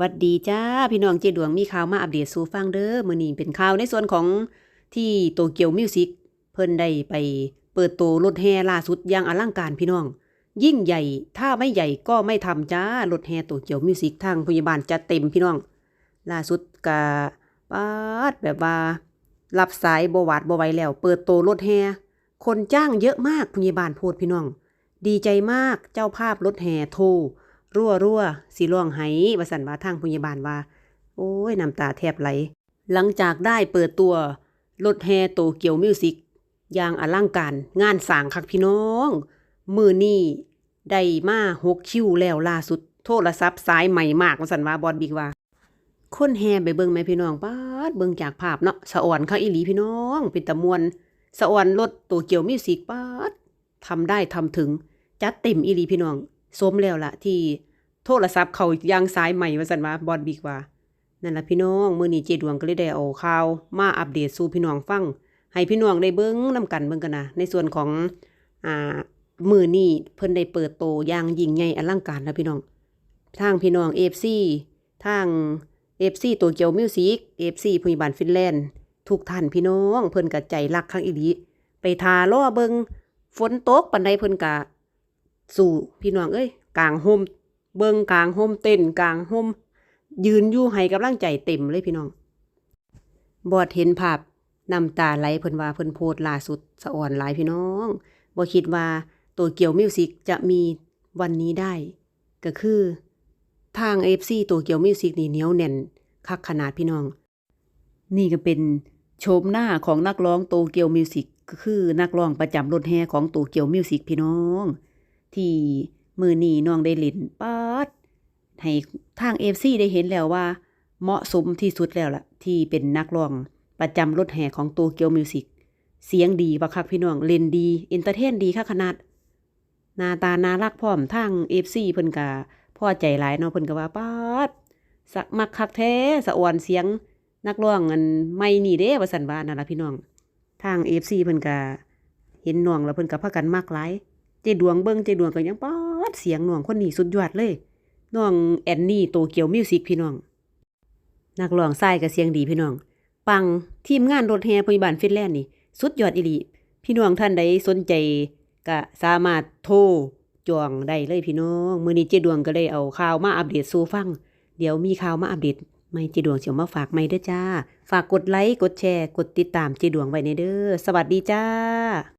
วัดดีจ้า พี่น้องเจดวงมีข่าวมาอัปเดตสู่ฟังเด้อมื้อนี้เป็นข่าวในส่วนของที่โตเกียวมิวสิกเพิ่นได้ไปเปิดตัวรถแห่ล่าสุดอย่างอลังการพี่น้อง ยิ่งใหญ่ถ้าไม่ใหญ่ก็ไม่ทำจ้ารถแห่โตเกียวมิวสิกทางพยาบาลจัดเต็มพี่น้อง ล่าสุดกะปาดแบบว่ารับสายบวาดบ่ไหวแล้ว เปิดตัวรถแห่คนจ้างเยอะมากพยาบาลโพดพี่น้อง ดีใจมากเจ้าภาพรถแห่โทร รั่วรั่วสีร้องไห้ว่าสันว่าทางพยาบาลว่า โอ้ยน้ำตาแทบไหล หลังจากได้เปิดตัวรถแฮโตเกียวมิวสิกอย่างอลังการงานสร้างคักพี่น้อง มือนี่ได้มาหกคิวแล้วล่าสุด โทรศัพท์สายใหม่มากว่าสันว่าบอดบิกว่าคนแฮไปเบิ่งไหมพี่น้องป้าดเบิ่งจากภาพเนาะสะอ่อนคักอีหลีพี่น้อง เป็นตะมวนสะอ่อนรถโตเกียวมิวสิกป้าดทำได้ทำถึง จัดเต็มอีหลีพี่น้อง สมแล้วล่ะที่โทรศัพท์เขายางสายใหม่ว่าสันว่าบอดบิกว่า นั่นละพี่น้องมื้อนี้เจดวงก็เลยได้เอาข่าว มาอัปเดตสู่พี่น้องฟัง ให้พี่น้องได้เบิ่งนํกันเบิ่งกันนะในส่วนของอ่ามือนี้เพิ่นได้เปิดโตอย่างยิ่งใหญ่อลังการแล้วพี่น้องทางพี่น้อง FC ทาง FC โตเกียวมิวสิก FC พยาบาลฟินแลนด์ทุกท่านพี่น้อง เพิ่นก็ใจรักคักอีหลีไปทารอเบิงฝนตกปานใดเพิ่นก็ สู่พี่น้องเอ้ยกลางห่มเบิงกลางห่มเต้นกลางห่มยืนอยู่ให้กำลังใจเต็มเลยพี่น้อง บอดเห็นภาพน้ำตาไหลเพิ่นว่าเพิ่นโพสต์ล่าสุดสะอ่อนหลายพี่น้องบ่คิดว่าตัวเกียวมิวสิกจะมีวันนี้ได้ ก็คือทาง FC ตัวเกียวมิวสิกนี่เหนียวแน่นคักขนาดพี่น้อง นี่ก็เป็นโฉมหน้าของนักร้องโตเกียวมิวสิกก็คือนักร้องประจำรถแห่ของโตเกียวมิวสิกพี่น้อง ที่มือนีน้องได้เล่นป๊าดให้ทางเอฟซีได้เห็นแล้วว่า เหมาะสมที่สุดแล้วล่ะ ที่เป็นนักร้องประจำรถแห่ของโตเกียวมิวสิกเสียงดีบักคักพี่น้องเล่นดีเอนเตอร์เทนดีคักขนาดนาตานารักพร้อมทางเอฟซีเพิ่นก็พอใจหลายเนาะเพิ่นก็ว่าป๊าดสักมักคักแท้สะอ่อนเสียงนักร้องอันไม่นี่เด้ว่าสันว่านั่นล่ะพี่น้อง ทาง FC เพิ่นก็เห็นน้องแล้วเพิ่นก็พากันมากหลาย เจดวงเบิ่งเจดวงก็ยังป๊อดเสียงน้องคนนี้สุดยอดเลยน้องแอนนี่โตเกียวมิวสิกพี่น้อง นักร้องชายก็เสียงดีพี่น้อง ปังทีมงานรถแห่พยาบาลฟินแลนด์นี่ สุดยอดอีหลีพี่น้องท่านใดสนใจก็สามารถโทรจองได้เลยพี่น้องมื้อนี้เจดวงก็เลยเอาข่าวมาอัปเดตสู่ฟัง เดี๋ยวมีข่าวมาอัปเดตไม่เจดวงเสียวมาฝากไม่เด้อจ้า ฝากกดไลค์กดแชร์ กดติดตามเจดวงไว้ในเด้อสวัสดีจ้า